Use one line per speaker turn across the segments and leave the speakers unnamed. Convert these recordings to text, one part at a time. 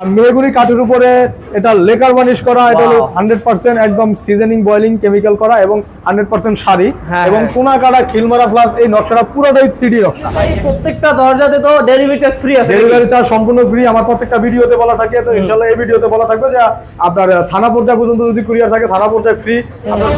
মেহগুনি কাঠের উপরে এটা লেকার বানিশ করা এটা হলো হান্ড্রেড পার্সেন্ট একদম সিজনিং বয়েলিং কেমিক্যাল করা এবং হান্ড্রেড পার্সেন্ট শাড়ি
হ্যাঁ,
এবং
হ্যাঁ।
কোনা কাটা খিলমারা প্লাস এই নকশাটা পুরোটাই থ্রি ডি নকশা।
প্রত্যেকটা দরজাতে তো ডেলিভারি চার্জ ফ্রি আছে
ডেলিভারি চার্জ সম্পূর্ণ ফ্রি আমার প্রত্যেকটা ভিডিওতে বলা থাকে তো ইনশাল্লাহ এই ভিডিওতে বলা থাকবে যে আপনার থানা পর্যায়ে পর্যন্ত যদি কুরিয়ার থাকে থানা পর্যায়ে ফ্রি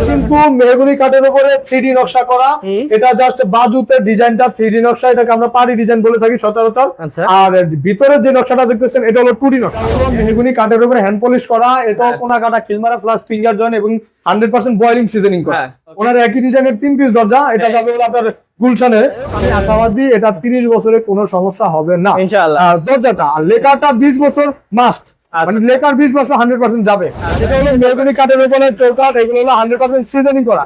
কিন্তু মেহগুনি কাঠের উপরে থ্রি ডি নকশা করা। এটা জাস্ট বাজুতে ডিজাইনটা থ্রি ডি নকশা এটাকে আমরা পাড়ি ডিজাইন বলে থাকি সচরাচর।
আচ্ছা।
আর ভিতরের যে নকশাটা দেখতেছেন এটা হলো টু ডি নকশা। মেহগুনি কাঠের উপরে হ্যান্ড পলিশ করা এটা
হ্যাঁ।
কোনা কাটা খিলমারা প্লাস ফিঙ্গার জয়েন এবং হান্ড্রেড পার্সেন্ট বয়েলিং সিজনিং করা।
হ্যাঁ,
ওনার একই ডিজাইনের তিন পিস দরজা এটা
হ্যাঁ।
যাবে হলো আপনার গুলশানে। আমি আশাবাদী এটা তিরিশ বছরে কোনো সমস্যা হবে না। দরজাটা আর লেকারটা বিশ বছর মাস্ট
আচ্ছা।
মানে লেকার বিশ বছর হান্ড্রেড পার্সেন্ট যাবে। এটা হলো মেহগনি কাঠের উপরে চৌকাঠ এগুলো হলো হান্ড্রেড পার্সেন্ট সিজনিং করা।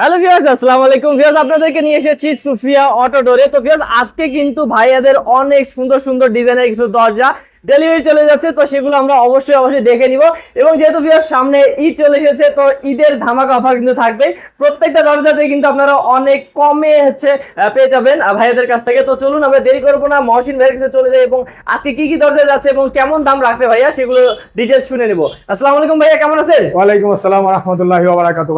হ্যালো ভিউয়ার্স, আসসালামু আলাইকুম। ভিউয়ার্স, আপনাদেরকে নিয়ে এসেছি সুফিয়া অটো ডোরে। তো ভিউয়ার্স, আজকে কিন্তু ভাইয়াদের অনেক সুন্দর সুন্দর ডিজাইনের কিছু দরজা ডেলিভারি চলে যাচ্ছে, তো সেগুলো আমরা অবশ্যই অবশ্যই দেখে নিব। এবং যেহেতু ভিউয়ার্স, সামনে ঈদ চলে এসেছে, তো ঈদের ধামাকা অফার কিন্তু থাকবে। প্রত্যেকটা দরজাতে কিন্তু আপনারা অনেক কমে হচ্ছে পেয়ে যাবেন ভাইয়াদের কাছ থেকে। তো চলুন, আমরা দেরি করব না, মহসিন ভাইয়ের কাছে চলে যাই এবং আজকে কি কি দরজা যাচ্ছে এবং কেমন দাম রাখছে ভাইয়া, সেগুলো ডিটেলস শুনে নিব। আসসালামু আলাইকুম ভাইয়া, কেমন আছেন?
ওয়ালাইকুম আসসালাম রহমতুল্লাহ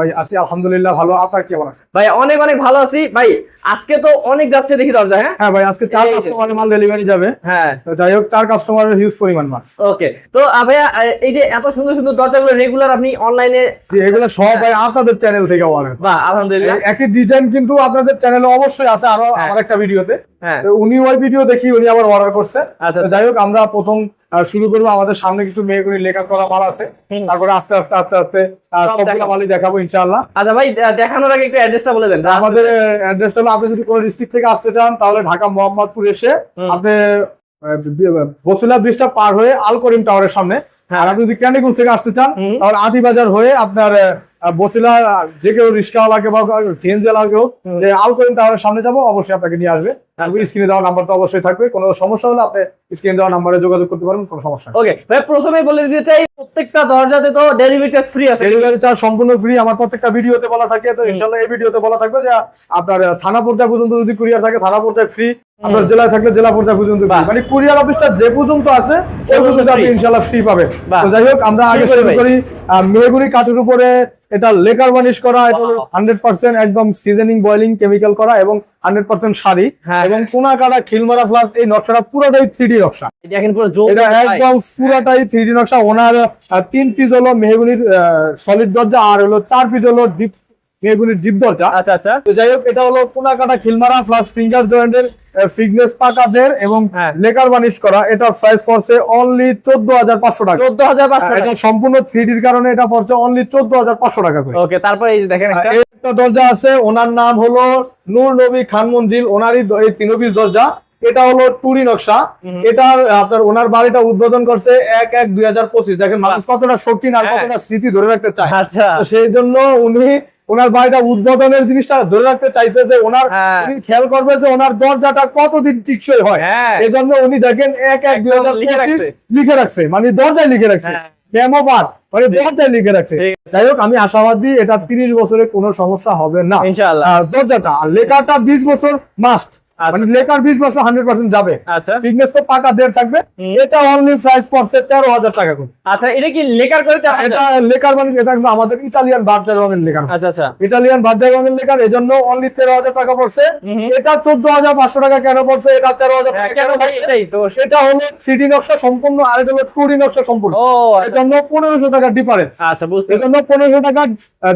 ভাই, আছি আলহামদুলিল্লাহ ভালো। আপনার কেমন আছে
ভাই অনেক অনেক ভালো আছি। ভাই আজকে তো অনেক যাচ্ছে দেখি দরজা হ্যাঁ?
হ্যাঁ ভাই আজকে চার কাস্টমারের মাল ডেলিভারি যাবে।
হ্যাঁ।
তো যাই হোক চার কাস্টমারের হিউজ পরিমাণ মাল।
ওকে তো ভাইয়া এই যে এত সুন্দর সুন্দর দরজাগুলো রেগুলার আপনি অনলাইনে
যে এগুলো সব ভাই আপনাদের চ্যানেল থেকে অর্ডার
বাহ আলহামদুলিল্লাহ।
একই ডিজাইন কিন্তু আপনাদের চ্যানেলে অবশ্যই আছে আরও
হ্যাঁ।
আমার একটা ভিডিওতে।
হ্যাঁ।
উনি ওই ভিডিও দেখি উনি আবার অর্ডার করছে।
আচ্ছা,
যাই হোক আমরা প্রথম শুরু করব। আমাদের সামনে কিছু মেয়েগুলি লেখা করা মাল আছে। তারপরে আস্তে আস্তে আস্তে আস্তে সবগুলো। মালই দেখাবো ইনশাআল্লাহ।
আচ্ছা ভাই দেখানোর আগে একটু অ্যাড্রেসটা বলে দেন
আমাদের অ্যাড্রেসটা হলো আপনি যদি কোনো ডিস্ট্রিক্ট থেকে আসতে চান তাহলে ঢাকা মোহাম্মদপুর এসে আপনি বসিলা ব্রিজটা পার হয়ে আল করিম টাওয়ারের সামনে
হ্যাঁ।
আর আপনি যদি ক্যান্ডিগুল থেকে আসতে চান। তাহলে আটি বাজার হয়ে আপনার বসিলা যে কেউ রিক্সাওয়ালাকে বা সিএনজি ওয়ালাকে হোক যে আল করিম টাওয়ারের সামনে যাব অবশ্যই আপনাকে নিয়ে আসবে।
আচ্ছা।
স্ক্রিনে দেওয়া নাম্বার তো অবশ্যই থাকবে। কোনো সমস্যা হলে আপনি স্ক্রিনে দেওয়া নাম্বারে যোগাযোগ করতে পারবেন কোনো সমস্যা
ওকে ভাই প্রথমে বলে দিতে চাই প্রত্যেকটা দরজাতে তো ডেলিভারি চার্জ ফ্রি আছে।
ডেলিভারি চার্জ সম্পূর্ণ ফ্রি আমার প্রত্যেকটা ভিডিওতে বলা থাকে তো ইনশাল্লাহ এই ভিডিওতে বলা থাকবে যে আপনার থানা পর্যায়ে পর্যন্ত যদি কুরিয়ার থাকে থানা পর্যায়ে ফ্রি আপনার জেলায় থাকলে জেলা পর্যায়ে পর্যন্ত মানে কুরিয়ার অফিসটা যে পর্যন্ত আছে সে
পর্যন্ত
আপনি
free।
ইনশাল্লাহ ফ্রি পাবেন। তো যাই হোক আমরা আগে
শুরু করি
মেহগুনি কাঠের উপরে এটা লেকার বানিশ করা এটা হান্ড্রেড পার্সেন্ট একদম সিজনিং বয়লিং কেমিক্যাল করা এবং হান্ড্রেড পার্সেন্ট শাড়ি
হ্যাঁ।
এবং কোনা কাটা খিলমারা প্লাস এই নকশাটা পুরোটাই থ্রি ডি নকশা। এটা একদম পুরাটাই থ্রি ডি নকশা। ওনার তিন পিস হলো মেহগুনির সলিড দরজা আর হলো চার পিস হলো ডিপ মেহগুনির ডিপ দরজা।
আচ্ছা আচ্ছা।
তো যাই হোক এটা হলো কোনা কাটা খিলমারা প্লাস ফিঙ্গার জয়েন্টের ফিটনেস পাকাদের এবং। লেকার বানিশ করা। এটা প্রাইস পড়ছে অনলি চোদ্দ হাজার পাঁচশো টাকা।
চোদ্দ হাজার পাঁচশো
এটা সম্পূর্ণ থ্রি কারণে এটা পড়ছে অনলি চোদ্দ হাজার পাঁচশো টাকা করে।
ওকে তারপরে এই দেখেন একটা।
দরজা আছে ওনার নাম হলো নূর নবী খান মঞ্জিল ওনারই এই দরজা। এটা হলো টুরি নকশা। এটা আপনার ওনার বাড়িটা উদ্বোধন করছে এক এক দুই হাজার পঁচিশ। দেখেন মানুষ কতটা শৌখিন আর
হ্যাঁ।
কতটা স্মৃতি ধরে রাখতে চায়।
আচ্ছা।
সেই জন্য উনি ওনার বাড়িটা উদ্বোধনের জিনিসটা ধরে রাখতে চাইছে যে ওনার
হ্যাঁ।
উনি খেয়াল করবে যে ওনার দরজাটা কতদিন টিকসই হয়
হ্যাঁ
এই জন্য উনি দেখেন এক এক দুই হাজার
লিখে রাখছে।
মানে দরজায় লিখে রাখছে
হ্যাঁ।
মানে দরজায় লিখে রাখছে যাই হোক আমি আশাবাদী এটা তিরিশ বছরে কোনো সমস্যা হবে না দরজাটা লেখাটা বিশ বছর মাস্ট। মানে লেকার বিশ বছর হান্ড্রেড পার্সেন্ট যাবে।
আচ্ছা।
ফিটনেস তো পাকা দেড় থাকবে। এটা অনলি প্রাইস পড়ছে তেরো হাজার টাকা করে।
আচ্ছা এটা কি লেকার করে
এটা লেকার মানে এটা কিন্তু আমাদের ইটালিয়ান বার্জার রঙের লেকার।
আচ্ছা আচ্ছা।
ইটালিয়ান বার্জার রঙের লেকার এজন্য অনলি তেরো হাজার টাকা পড়ছে।
হুম হুম।
এটা চোদ্দ হাজার পাঁচশো টাকা কেন পড়ছে? এটা তেরো হাজার
হ্যাঁ, কেন? এটাই তো।
সেটা হলো থ্রি নকশা সম্পূর্ণ আর এটা হলো টু নকশা সম্পূর্ণ।
আচ্ছা।
এজন্য পনেরোশো টাকা ডিফারেন্স
আচ্ছা বুঝতে
এজন্য পনেরোশো টাকা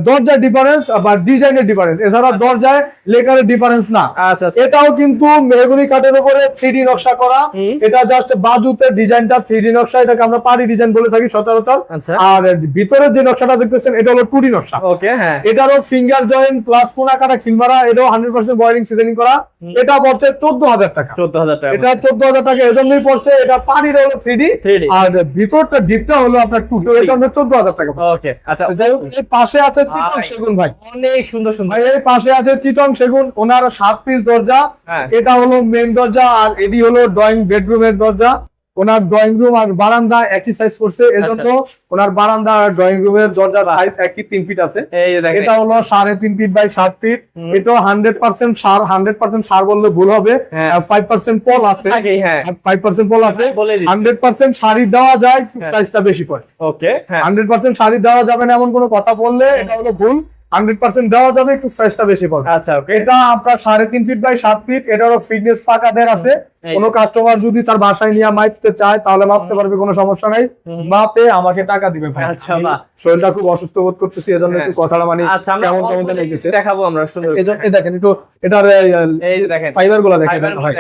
দরজার ডিফারেন্স বা ডিজাইনের ডিফারেন্স এছাড়া দরজায় লেকারের ডিফারেন্স না।
আচ্ছা আচ্ছা।
এটাও কিন্তু মেহগুনি কাঠের উপরে থ্রি নকশা করা। এটা জাস্ট বাজুতে ডিজাইনটা থ্রি নকশা এটাকে আমরা পাড়ি ডিজাইন বলে থাকি সচরাচর।
আচ্ছা।
আর ভিতরের যে নকশাটা দেখতেছেন এটা হলো টু নকশা।
ওকে হ্যাঁ।
এটারও ফিঙ্গার জয়েন্ট প্লাস কোনা কাটা খিলমারা এটাও হান্ড্রেড পার্সেন্ট বয়ারিং সিজনিং করা। এটা পড়ছে চোদ্দ হাজার টাকা।
চোদ্দ হাজার টাকা
এটা চোদ্দ হাজার টাকা এজন্যই পড়ছে। এটা পানির হলো থ্রি ডি
3D
আর ভিতরটা ডিপটা হলো আপনার টু এর জন্য চোদ্দ হাজার টাকা
ওকে আচ্ছা।
যাই হোক পাশে আছে চিটং সেগুন ভাই।
অনেক সুন্দর সুন্দর।
ভাই এর পাশে আছে চিটং সেগুন। ওনার সাত পিস দরজা।
হ্যাঁ।
এটা হলো মেন দরজা আর এটি হলো ড্রয়িং বেডরুমের দরজা। ওনার ড্রয়িং রুম আর বারান্দা একই সাইজ করছে। এজন্য ওনার বারান্দা আর ড্রয়িং রুমের দরজার। সাইজ একই তিন ফিট আছে। এটা হলো সাড়ে তিন ফিট বাই সাত ফিট। এটাও hundred percent sure hundred percent sure বললে ভুল হবে।
হ্যাঁ।
ফাইভ পার্সেন্ট পল আছে।
হ্যাঁ।
ফাইভ পার্সেন্ট পল আছে। হান্ড্রেড পার্সেন্ট শাড়ি দেওয়া যায়
হ্যাঁ।
সাইজটা বেশি পড়ে
ওকে হ্যাঁ।
হান্ড্রেড পার্সেন্ট শাড়ি দেওয়া যাবে না এমন কোনো কথা বললে এটা হলো ভুল। হান্ড্রেড পার্সেন্ট দেওয়া যাবে একটু সাইজটা বেশি পড়বে
আচ্ছা
এটা আপনার সাড়ে তিন ফিট বাই সাত ফিট এটা ফিটনেস পাকাদের আছে। কোনো কাস্টমার যদি তার বাসায় নিয়ে মাপতে চায় তাহলে মাপতে পারবে কোনো সমস্যা নাই। মাপে আমাকে টাকা দিবে ভাই।
আচ্ছা,
শরীরটা খুব অসুস্থ বোধ করতেছি এজন্য
হ্যাঁ।
একটু কথাটা মানে
আচ্ছা
কেমন কেমন
দেখাবো আমরা সুন্দর
এই দেখেন একটু এটার ফাইবারগুলা দেখে দেন ভাই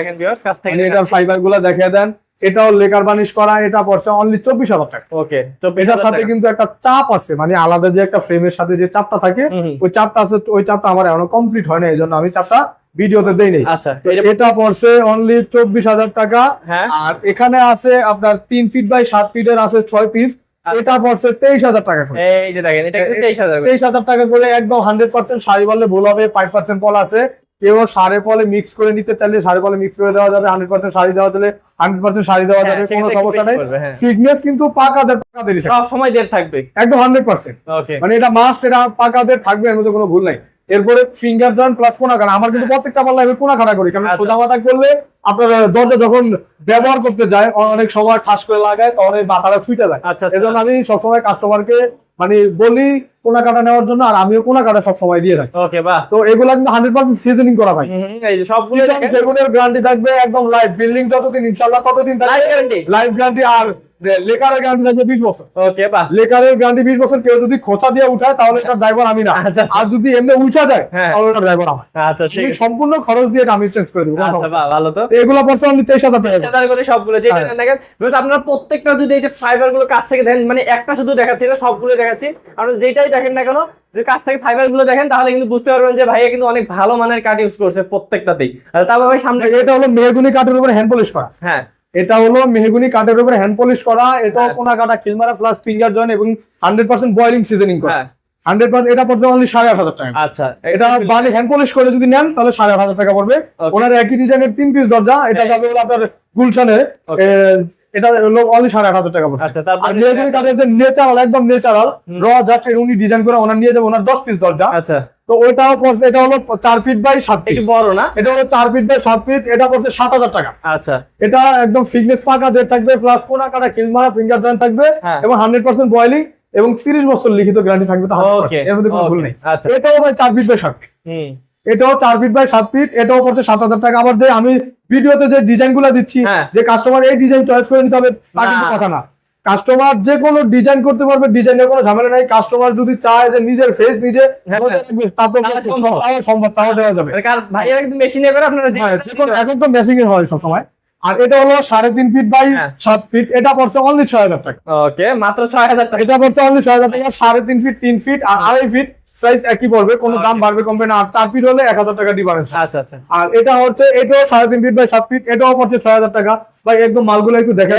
এটার ফাইবারগুলা দেখে দেন। এটাও লেকার বানিশ করা এটা পড়ছে অনলি চব্বিশ হাজার টাকা।
ওকে
এটার সাথে কিন্তু একটা চাপ আছে মানে আলাদা যে একটা ফ্রেমের সাথে যে চাপটা থাকে। ওই চাপটা আছে ওই চাপটা আমার এখনও কমপ্লিট হয় না এই জন্য আমি চাপটা ভিডিওতে দেই নাই
আচ্ছা এটা
পড়ছে অনলি চব্বিশ হাজার টাকা।
হ্যাঁ।
আর এখানে আছে আপনার তিন ফিট বাই সাত ফিটের আছে ছয় পিস
আচ্ছা।
এটা পড়ছে তেইশ হাজার টাকা করে।
এই যে দেখেন এটা 23000 করে।
তেইশ হাজার টাকা করে একদম হান্ড্রেড পার্সেন্ট শাড়ি বললে ভুল হবে ফাইভ পার্সেন্ট পল আছে। কেউ সাড়ে পলে মিক্স করে নিতে চাইলে সাড়ে পলে মিক্স করে দেওয়া যাবে হান্ড্রেড পার্সেন্ট শাড়ি দেওয়া যাবে হান্ড্রেড পার্সেন্ট শাড়ি দেওয়া
হ্যাঁ,
যাবে কোনো সমস্যা নেই
পড়বে, হ্যাঁ।
কিন্তু পাকাদের পাকাদেরই থাকে।
সব সময় দের থাকবে
একদম হান্ড্রেড পার্সেন্ট মানে এটা মাস্ট এটা পাকাদের থাকবে এর মধ্যে কোনো ভুল নাই এরপরে ফিঙ্গার জয়েন্ট প্লাস কোনা কাটা আমার কিন্তু প্রত্যেকটা পাল্লা আমি কোনা কাটা করি কারণ
আচ্ছা।
সোজা মাথা করলে আপনার দরজা যখন ব্যবহার করতে যায় অনেক সময় ঠাস করে লাগায় তখন এই মাথাটা ছুটে যায়
আচ্ছা আচ্ছা।
এজন্য আমি সবসময় কাস্টমারকে মানে বলি কোনা কাটা নেওয়ার জন্য আর আমিও কোনা কাটা সব সময় দিয়ে থাকি।
ওকে বাহ।
তো এগুলা কিন্তু হান্ড্রেড পার্সেন্ট সিজনিং করা ভাই
এই যে সবগুলো
বেগুনের গ্যারান্টি থাকবে একদম লাইভ বিল্ডিং যতদিন ইনশাআল্লাহ ততদিন
লাইভ গ্যারান্টি?
লাইভ গ্যারান্টি আর লেকারের গ্যারান্টি থাকবে বিশ বছর।
ওকে বাহ।
লেকারের গ্যারান্টি বিশ বছর কেউ যদি খোঁচা দিয়ে উঠায় তাহলে এটা ড্রাইভার আমি না।
আচ্ছা।
আর যদি এমনি উঠা যায়
হ্যাঁ।
তাহলে এটা ড্রাইভার আমার।
আচ্ছা ঠিক
সম্পূর্ণ খরচ দিয়ে আমি চেঞ্জ করে দেবো
আচ্ছা বাহ ভালো তো।
এগুলো পড়ছে অনলি তেইশ হাজার টাকা।
করে সবগুলো যেটা
হ্যাঁ।
নেন দেখেন because আপনারা প্রত্যেকটা যদি এই যে ফাইবারগুলো কাছ থেকে দেখেন মানে একটা শুধু দেখাচ্ছি না সবগুলো দেখাচ্ছি। আপনারা যেটাই দেখেন না কেন যে কাছ থেকে ফাইবারগুলো দেখেন তাহলে কিন্তু বুঝতে পারবেন যে ভাইয়া কিন্তু অনেক ভালো মানের কাঠ ইউজ করছে প্রত্যেকটাতেই। আর তারপর ভাই সামনে
এটা হলো মেহগুনি কাঠের উপরে হ্যান্ড পলিশ করা।
হ্যাঁ।
এটা হলো মেহগুনি কাঠের উপরে হ্যান্ড পলিশ করা এটা
হ্যাঁ।
কোনা কাটা কিলমারা প্লাস ফিঙ্গার জয়েন্ট এবং হান্ড্রেড পার্সেন্ট বয়লিং সিজনিং করা।
হ্যাঁ।
হান্ড্রেড পার্সেন্ট এটা পড়ছে অনলি সাড়ে আট হাজার টাকা।
আচ্ছা
এটা বাড়ি হ্যান্ড পলিশ করে যদি নেন তাহলে সাড়ে আট হাজার টাকা পড়বে। ওনার একই ডিজাইনের তিন পিস দরজা এটা
হ্যাঁ।
যাবে হলো আপনার গুলশানে. এটা হলো অনলি সাড়ে আট হাজার টাকা পড়বে।
আচ্ছা তারপর
আর মেহগুনি কাঠের যে ন্যাচারাল একদম ন্যাচারাল র জাস্ট উনি ডিজাইন করে ওনার নিয়ে যাবে ওনার দশ পিস দরজা।
আচ্ছা।
তো ওইটাও পড়ছে এটা হলো চার ফিট বাই সাত ফিট
বড় না?
এটা হলো চার ফিট বাই সাত ফিট এটা পড়ছে সাত হাজার টাকা।
আচ্ছা।
এটা একদম ফিটনেস পাকা দিয়ে থাকবে প্লাস কোনা কাটা কিলমারা ফিঙ্গার জয়েন্ট থাকবে
হ্যাঁ।
এবং হান্ড্রেড পার্সেন্ট বয়লিং এবং তিরিশ বছর লিখিত গ্যারান্টি থাকবে তো 100%
ওকে
এর মধ্যে কোনো ভুল নেই।
আচ্ছা।
এটাও ভাই চার ফিট বাই সাত ফিট এটাও চার ফিট বাই সাত ফিট এটাও পড়ছে সাত হাজার টাকা। আবার যে আমি ভিডিওতে যে ডিজাইনগুলা দিচ্ছি
হ্যাঁ।
যে কাস্টমার এই ডিজাইন চয়েস করে নিতে হবে তা কিন্তু কথা না। কাস্টমার যে কোনো ডিজাইন করতে পারবে ডিজাইনের কোনো ঝামেলা নাই। কাস্টমার যদি চায় যে নিজের ফেস নিজে
হ্যাঁ, তাহলে সম্ভব।
তাও দেওয়া যাবে।
মেশিনে করে আপনারা
হ্যাঁ, এখন তো মেশিনে হয় সবসময়। আর এটা হলো সাড়ে তিন ফিট বাই
হ্যাঁ।
সাত ফিট এটা পড়ছে অনলি ছয় হাজার টাকা।
ওকে মাত্র ছয় হাজার টাকা।
এটা পড়ছে অনলি ছয় হাজার টাকা সাড়ে তিন ফিট তিন ফিট আর আড়াই ফিট সাইজ একই পড়বে কোনো দাম বাড়বে কমবে না। আর চার ফিট হলে এক হাজার টাকা ডিফারেন্স
আচ্ছা আচ্ছা।
আর এটা হচ্ছে এটাও সাড়ে তিন ফিট বাই সাত ফিট এটাও পড়ছে ছয় হাজার টাকা। ভাই একদম মালগুলো একটু
দেখেন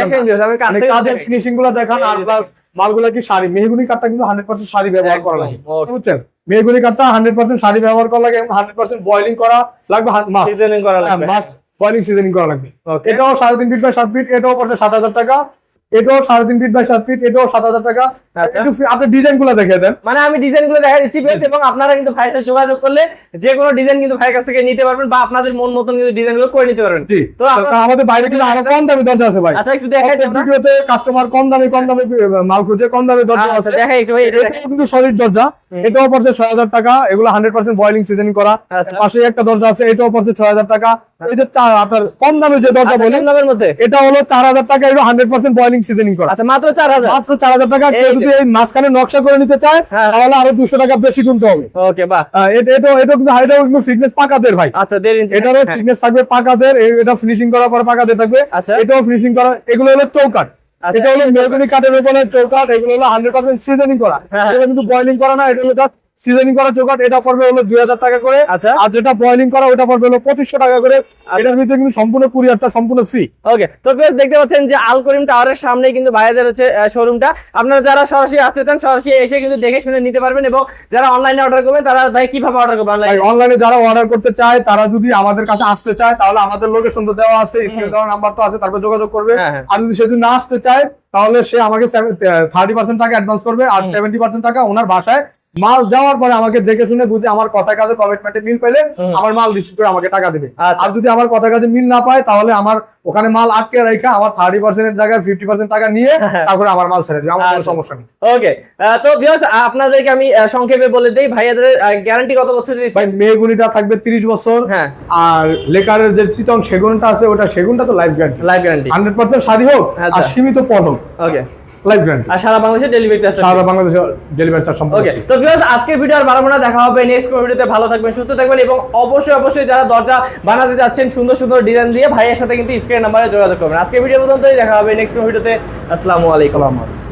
মানে কাজের ফিনিশিংগুলো দেখান আর প্লাস মালগুলা কি শাড়ি? মেহগুনি কাঠটা কিন্তু হান্ড্রেড পার্সেন্ট শাড়ি ব্যবহার করা লাগে। বুঝছেন? মেহগুনি কাঠটা হান্ড্রেড পার্সেন্ট শাড়ি ব্যবহার করা লাগে এবং হান্ড্রেড পার্সেন্ট বয়লিং করা লাগবে
Seasoning করা লাগবে।
মাস্ট বয়লিং সিজনিং করা লাগবে। এটাও সাড়ে তিন ফিট বাই সাত ফিট এটাও পড়ছে সাত হাজার টাকা। এটাও সাড়ে তিন ফিট বাই সাত ফিট এটাও সাত হাজার টাকা।
আচ্ছা।
আপনি ডিজাইনগুলো দেখে দেন।
মানে আমি ডিজাইনগুলো দেখা দিচ্ছি বেশ এবং আপনারা কিন্তু ভাইয়ের সাথে যোগাযোগ করলে যে কোনো ডিজাইন কিন্তু ভাইয়ের কাছ থেকে নিতে পারবেন বা আপনাদের মন মতন কিন্তু ডিজাইনগুলো করে নিতে পারবেন। তো
আমাদের বাইরে কিন্তু আরও কম দামি দরজা আছে ভাই।
আচ্ছা একটু দেখাই
ভিডিওতে কাস্টমার কম দামে কম দামে মাল খুঁজে কম দামে দরজা
আচ্ছা
আছে।
দেখাই একটু ভাই এটা
কিন্তু সলিড দরজা। এটাও পড়ছে ছয় হাজার টাকা এগুলো হান্ড্রেড পার্সেন্ট বয়লিং সিজনিং করা।
আচ্ছা।
পাশে একটা দরজা আছে এটাও পড়ছে ছয় হাজার টাকা। এই যে চা- আপনার কম দামে যে দরজা
আচ্ছা
বলেন
দামের মধ্যে?
এটা হলো চার হাজার টাকা এটা হান্ড্রেড পার্সেন্ট বয়লিং সিজনিং করা।
আচ্ছা মাত্র চার হাজার?
মাত্র চার হাজার টাকা কেউ যদি এই মাঝখানে নকশা করে নিতে চায়
হ্যাঁ।
তাহলে আরও দুশো টাকা বেশি কিনতে হবে।
ওকে বাহ।
এটা এটা এটাও কিন্তু এটাও কিন্তু ফিটনেস পাকাদের ভাই।
আচ্ছা দেড় ইঞ্চি
এটারও
হ্যাঁ।
ফিটনেস থাকবে পাকাদের এটা ফিনিশিং করার পর পাকাদের থাকবে।
আচ্ছা।
এটাও ফিনিশিং করা এগুলো হলো চৌকাট এটা হলো
মেলবনি
কাটের কাঠের উপরে চৌকাট এগুলো হলো হান্ড্রেড পার্সেন্ট সিজনিং করা
হ্যাঁ।
এটা কিন্তু বয়লিং করা না এটা হলো সিজনিং করা চৌকাট এটা পড়বে হলো দুই হাজার টাকা করে।
আচ্ছা।
আর যেটা বয়লিং করা ওটা পড়বে হলো পঁচিশশো টাকা করে। এটার ভিতরে কিন্তু সম্পূর্ণ কুরিয়ারটা সম্পূর্ণ ফ্রি
ওকে তো দেখতে পাচ্ছেন যে আল করিম টাওয়ারের সামনে কিন্তু ভাইয়াদের হচ্ছে শোরুমটা আপনারা যারা সরাসরি আসতে চান সরাসরি এসে কিন্তু দেখে শুনে নিতে পারবেন এবং যারা অনলাইনে অর্ডার করবেন তারা ভাই কীভাবে অর্ডার করবেন অনলাইনে
অনলাইনে যারা অর্ডার করতে চায় তারা যদি আমাদের কাছে আসতে চায় তাহলে আমাদের লোকেশন তো দেওয়া আছে স্ক্রিনে দেওয়া নাম্বার তো আছে তারপর যোগাযোগ করবে।
হ্যাঁ, হ্যাঁ।
আর যদি সে যদি না আসতে চায় তাহলে সে আমাকে থার্টি পার্সেন্ট টাকা অ্যাডভান্স করবে আর সেভেন্টি পার্সেন্ট টাকা ওনার বাসায় মাল যাওয়ার পরে আমাকে দেখে শুনে বুঝে আমার কথা কাজে কমিটমেন্টে মিল পেলে আমার মাল রিসিভ করে আমাকে টাকা দেবে।
আচ্ছা।
আর যদি আমার কথা কাজে মিল না পায় তাহলে আমার ওখানে মাল আটকে রেখে আমার থার্টি পার্সেন্টের জায়গায় ফিফটি পার্সেন্ট টাকা নিয়ে তারপরে আমার মাল ছেড়ে দিবে। আমার কোনো
আচ্ছা।
সমস্যা নেই।
ওকে তো ভিউয়ার্স আপনাদেরকে আমি সংক্ষেপে বলে দেই ভাইয়াদের গ্যারান্টি কত বছর দিচ্ছি
ভাই মেগুনিটা থাকবে তিরিশ বছর।
হ্যাঁ।
আর লেকারের যে চিতং সেগুনটা আছে ওটা সেগুনটা তো life guarantee
life guarantee
hundred percent sari হোক
আচ্ছা।
আর সীমিত পণ হোক।
ওকে
লাইফ গ্যারান্টি
আর সারা বাংলাদেশে ডেলিভারি চার্জ
সারা বাংলাদেশে ডেলিভারি চার্জ সম্পূর্ণ
ওকে তো ভিউয়ার্স আজকের ভিডিও আর বাড়াবো না দেখা হবে নেক্সট কোন ভিডিওতে ভালো থাকবেন সুস্থ থাকবেন এবং অবশ্যই অবশ্যই যারা দরজা বানাতে যাচ্ছেন সুন্দর সুন্দর ডিজাইন দিয়ে ভাইয়ের সাথে কিন্তু স্ক্রিন নাম্বারে যোগাযোগ করবেন। আজকের ভিডিও পর্যন্তই দেখা হবে নেক্সট কোন ভিডিওতে আসসালামু আলাইকুম।
আসসালামু আলাইকুম।